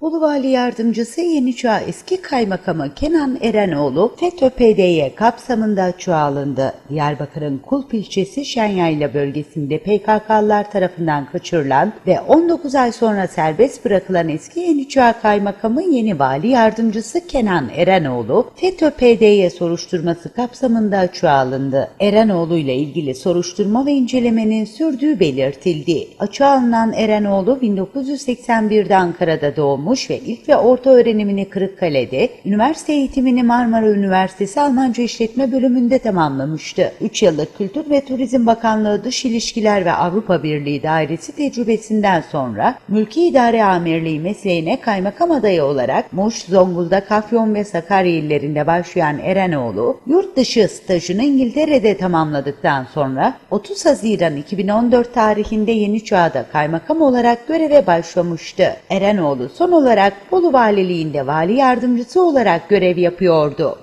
Bolu Vali Yardımcısı Yeni Çağ Eski Kaymakamı Kenan Erenoğlu FETÖ-PDY kapsamında çoğalındı. Diyarbakır'ın Kulp ilçesi Şenyayla bölgesinde PKK'lılar tarafından kaçırılan ve 19 ay sonra serbest bırakılan eski Yeni Çağ Kaymakamı Yeni Vali Yardımcısı Kenan Erenoğlu FETÖ-PDY soruşturması kapsamında çoğalındı. Erenoğlu ile ilgili soruşturma ve incelemenin sürdüğü belirtildi. Açığa alınan Erenoğlu 1981'de Ankara'da doğmuş ve ilk ve orta öğrenimini Kırıkkale'de, üniversite eğitimini Marmara Üniversitesi Almanca İşletme bölümünde tamamlamıştı. 3 yıllık Kültür ve Turizm Bakanlığı Dış İlişkiler ve Avrupa Birliği Dairesi tecrübesinden sonra Mülki İdare Amirliği mesleğine kaymakam adayı olarak Muş, Zonguldak, Afyon ve Sakarya illerinde başlayan Erenoğlu, yurt dışı stajını İngiltere'de tamamladıktan sonra 30 Haziran 2014 tarihinde Yeni Çağ'da kaymakam olarak göreve başlamıştı. Erenoğlu son olarak Bolu Valiliğinde vali yardımcısı olarak görev yapıyordu.